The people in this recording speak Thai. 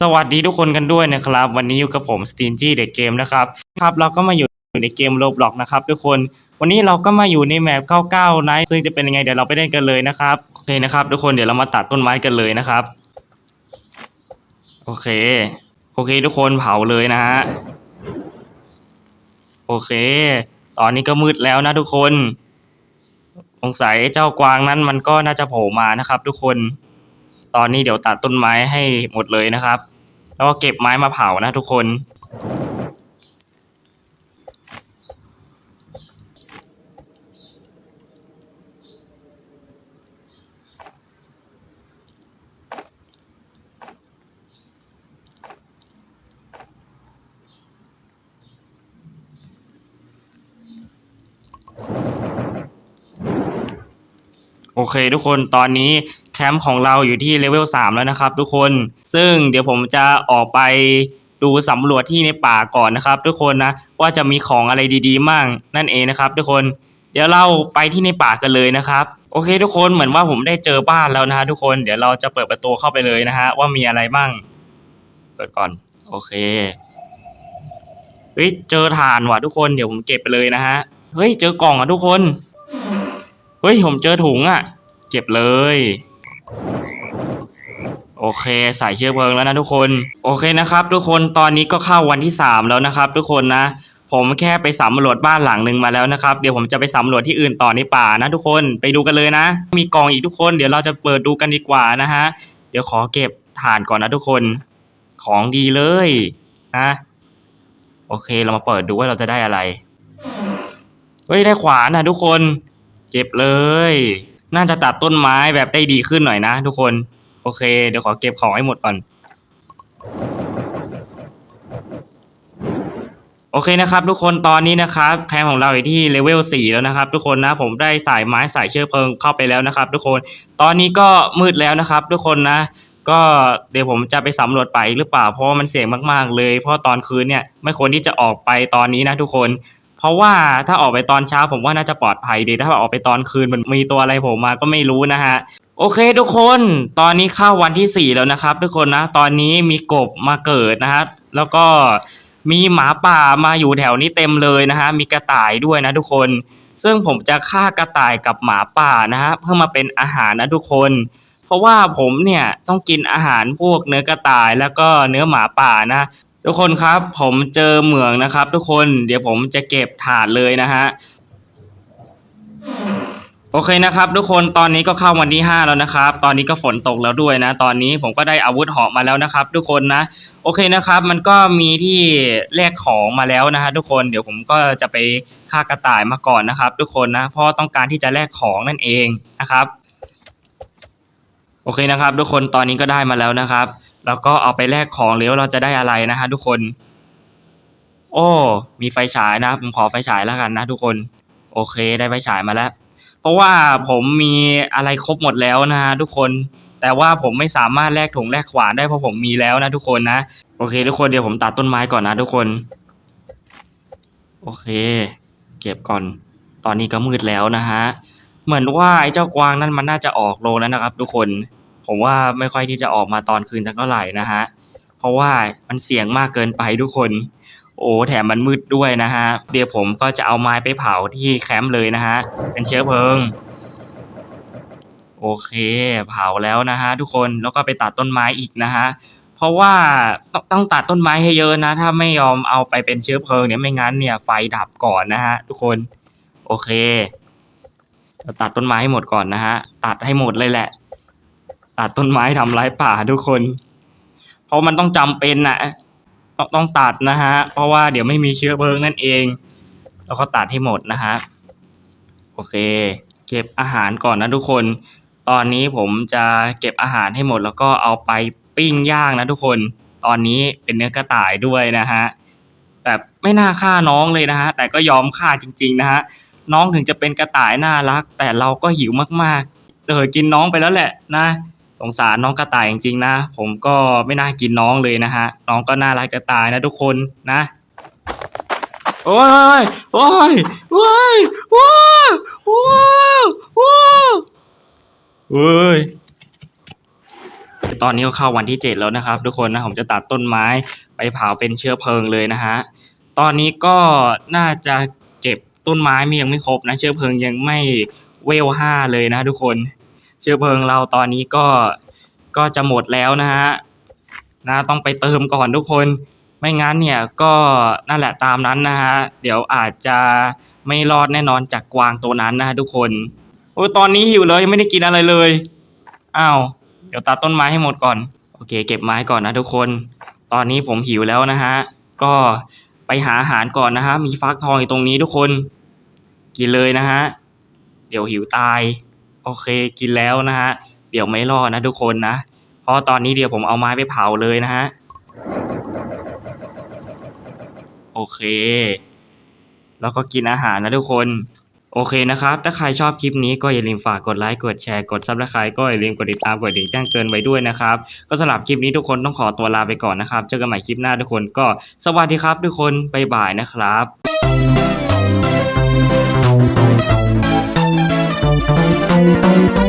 สวัสดีทุกคนกันด้วยนะครับ วันนี้อยู่กับผม s t e n g y The Game นะครับครับ เราก็มาอยู่ในเกม Roblox นะครับ ทุกคนวันนี้เราก็มาอยู่ในแมป99นะซึ่งจะเป็นยังไงเดี๋ยวเราไปเล่นกันเลยนะครับโอเคนะครับทุกคนเดี๋ยวเรามาตัดต้นไม้กันเลยนะครับ โอเค โอเค ทุกคนเผาเลยนะฮะโอเค ตอนนี้ก็มืดแล้วนะทุกคนสงสัยเจ้ากวางนั้นมันก็น่าจะโผล่มานะครับ ทุกคน ตอนนี้เดี๋ยวตัดต้นไม้ให้หมดเลยนะครับ แล้วก็เก็บไม้มาเผานะทุกคน โอเคทุกคนตอนนี้ แคมป์ของเราอยู่ที่เลเวล3แล้วนะครับทุกคน ซึ่งเดี๋ยวผมจะออกไปดูสำรวจที่ในป่าก่อนนะครับ ทุกคนนะว่าจะมีของอะไรดีๆมั่งนั่นเองนะครับ ทุกคนเดี๋ยวเราไปที่ในป่ากันเลยนะครับโอเค ทุกคนเหมือนว่าผมได้เจอบ้านแล้วนะฮะทุกคนเดี๋ยวเราจะเปิดประตูเข้าไปเลยนะฮะว่ามีอะไรบ้างเปิดก่อน โอเคเฮ้ยเจอถ่านว่ะทุกคนเดี๋ยวผมเก็บไปเลยนะฮะเฮ้ยเจอกล่องอะทุกคนเฮ้ยผมเจอถุงอะ เก็บเลย โอเคใส่เชื้อเพลิงแล้วนะทุกคน โอเคนะครับ ทุกคนตอนนี้ก็เข้าวันที่สามแล้วนะครับ ทุกคนนะ ผมแค่ไปสำรวจบ้านหลังหนึ่งมาแล้วนะครับเดี๋ยวผมจะไปสำรวจที่อื่นต่อในป่านะ ทุกคนไปดูกันเลยนะ มีกล่องอีกทุกคน เดี๋ยวเราจะเปิดดูกันดีกว่านะฮะเดี๋ยวขอเก็บถ่านก่อนนะทุกคน ของดีเลยนะโอเคเรามาเปิดดูว่าเราจะได้อะไรเฮ้ยได้ขวานนะทุกคน เก็บเลย น่าจะตัดต้นไม้แบบได้ดีขึ้นหน่อยนะทุกคน โอเค เดี๋ยวขอเก็บของให้หมดก่อน โอเคนะครับ ทุกคนตอนนี้นะครับแคมของเราอยู่ที่เลเวล4แล้วนะครับ ทุกคนนะผมได้สายไม้สายเชื้อเพลิงเข้าไปแล้วนะครับ ทุกคนตอนนี้ก็มืดแล้วนะครับ ทุกคนนะ ก็เดี๋ยวผมจะไปสำรวจป่าอีกหรือเปล่าเพราะว่ามันเสี่ยงมาก ๆ เลย เพราะตอนคืนเนี่ยไม่ควรที่จะออกไปตอนนี้นะทุกคน ราะว่าถ้าออกไปตอนเช้าผมว่าน่าจะปลอดภัยดีถ้าออกไปตอนคืนมันมีตัวอะไรผมมาก็ไม่รู้นะฮะ โอเคทุกคนตอนนี้เข้าวันที่สี่แล้วนะครับ ทุกคนนะตอนนี้มีกบมาเกิดนะฮะแล้วก็มีหมาป่ามาอยู่แถวนี้เต็มเลยนะฮะมีกระต่ายด้วยนะทุกคน ซึ่งผมจะฆ่ากระต่ายกับหมาป่านะฮะเพื่อมาเป็นอาหารนะทุกคน เพราะว่าผมเนี่ยต้องกินอาหารพวกเนื้อกระต่ายแล้วก็เนื้อหมาป่านะ ทุกคนครับ ผมเจอเหมืองนะครับ ทุกคนเดี๋ยวผมจะเก็บถาดเลยนะฮะโอเคนะครับ ทุกคนตอนนี้ก็เข้าวันที่ห้าแล้วนะครับ ตอนนี้ก็ฝนตกแล้วด้วยนะ ตอนนี้ผมก็ได้อาวุธเหาะมาแล้วนะครับ ทุกคนนะ โอเคนะครับ มันก็มีที่แลกของมาแล้วนะฮะทุกคนเดี๋ยวผมก็จะไปฆ่ากระต่ายมาก่อนนะครับ ทุกคนนะเพราะต้องการที่จะแลกของนั่นเองนะครับ โอเคนะครับ ทุกคนตอนนี้ก็ได้มาแล้วนะครับ แล้วก็เอาไปแลกของแล้วเราจะได้อะไรนะฮะทุกคน โอ้ มีไฟฉายนะผมขอไฟฉายแล้วกันนะทุกคน โอเคได้ไฟฉายมาแล้ว เพราะว่าผมมีอะไรครบหมดแล้วนะฮะทุกคน แต่ว่าผมไม่สามารถแลกถุงแลกขวานได้เพราะผมมีแล้วนะทุกคนนะ โอเค ทุกคนเดี๋ยวผมตัดต้นไม้ก่อนนะทุกคน โอเค เก็บก่อน ตอนนี้ก็มืดแล้วนะฮะ เหมือนว่าไอ้เจ้ากวางนั้นมันน่าจะออกโลแล้วนะครับ ทุกคน ผมว่าไม่ค่อยที่จะออกมาตอนคืนสักเท่าไหร่นะฮะ เพราะว่ามันเสี่ยงมากเกินไปทุกคน โอ้แถมมันมืดด้วยนะฮะ เดี๋ยวผมก็จะเอาไม้ไปเผาที่แคมป์เลยนะฮะ เป็นเชื้อเพลิง โอเค เผาแล้วนะฮะทุกคน แล้วก็ไปตัดต้นไม้อีกนะฮะ เพราะว่าต้องตัดต้นไม้ให้เยอะนะ ถ้าไม่ยอมเอาไปเป็นเชื้อเพลิงเนี่ยไม่งั้นเนี่ยไฟดับก่อนนะฮะทุกคน โอเคตัดต้นไม้ให้หมดก่อนนะฮะ ตัดให้หมดเลยแหละ ตัดต้นไม้ทำร้ายป่าทุกคน เพราะมันต้องจำเป็นนะต้องต้องตัดนะฮะ เพราะว่าเดี๋ยวไม่มีเชื้อเพลิงนั่นเอง แล้วก็ตัดให้หมดนะฮะ โอเค เก็บอาหารก่อนนะทุกคน ตอนนี้ผมจะเก็บอาหารให้หมด แล้วก็เอาไปปิ้งย่างนะทุกคน ตอนนี้เป็นเนื้อกระต่ายด้วยนะฮะ แบบไม่น่าฆ่าน้องเลยนะฮะ แต่ก็ยอมฆ่าจริง ๆ นะฮะ น้องถึงจะเป็นกระต่ายน่ารัก แต่เราก็หิวมากๆเออกินน้องไปแล้วแหละนะ สงสารน้องกระต่ายจริงๆนะ ผมก็ไม่น่ากินน้องเลยนะฮะ น้องก็น่ารักกระต่ายนะทุกคนนะ โอ้ยโอ้ยโอ้ยโอ้ยโอ้ยโอ้ยโอ้ยตอนนี้ก็เข้าวันที่เจ็ดแล้วนะครับ ทุกคนนะผมจะตัดต้นไม้ไปเผาเป็นเชื้อเพลิงเลยนะฮะ ตอนนี้ก็น่าจะเก็บต้นไม้ม่ยังไม่ครบนะ เชื้อเพลิงยังไม่เวลห้าเลยนะทุกคน เชื้อเพลิงเราตอนนี้ก็ก็จะหมดแล้วนะฮะนะต้องไปเติมก่อนทุกคน ไม่งั้นเนี่ยก็นั่นแหละตามนั้นนะฮะเดี๋ยวอาจจะไม่รอดแน่นอนจากกวางตัวนั้นนะฮะทุกคนโอ้ตอนนี้หิวเลยยังไม่ได้กินอะไรเลยอ้าวเดี๋ยวตัดต้นไม้ให้หมดก่อนโอเค เก็บไม้ก่อนนะทุกคน ตอนนี้ผมหิวแล้วนะฮะก็ไปหาอาหารก่อนนะฮะมีฟักทองอยู่ตรงนี้ทุกคน กินเลยนะฮะเดี๋ยวหิวตาย โอเคกินแล้วนะฮะ เดี๋ยวไม่รอดนะทุกคนนะ เพราะตอนนี้เดี๋ยวผมเอาไม้ไปเผาเลยนะฮะ โอเค แล้วก็กินอาหารนะทุกคน โอเคนะครับ ถ้าใครชอบคลิปนี้ก็อย่าลืมฝากกดไลค์ กดแชร์ กดซับสไครต์ก็อย่าลืมกดติดตาม กดดิ่งแจ้งเตือนไว้ด้วยนะครับ ก็สำหรับคลิปนี้ทุกคนต้องขอตัวลาไปก่อนนะครับ เจอกันใหม่คลิปหน้าทุกคน ก็สวัสดีครับทุกคน บ๊ายบายนะครับ Bye.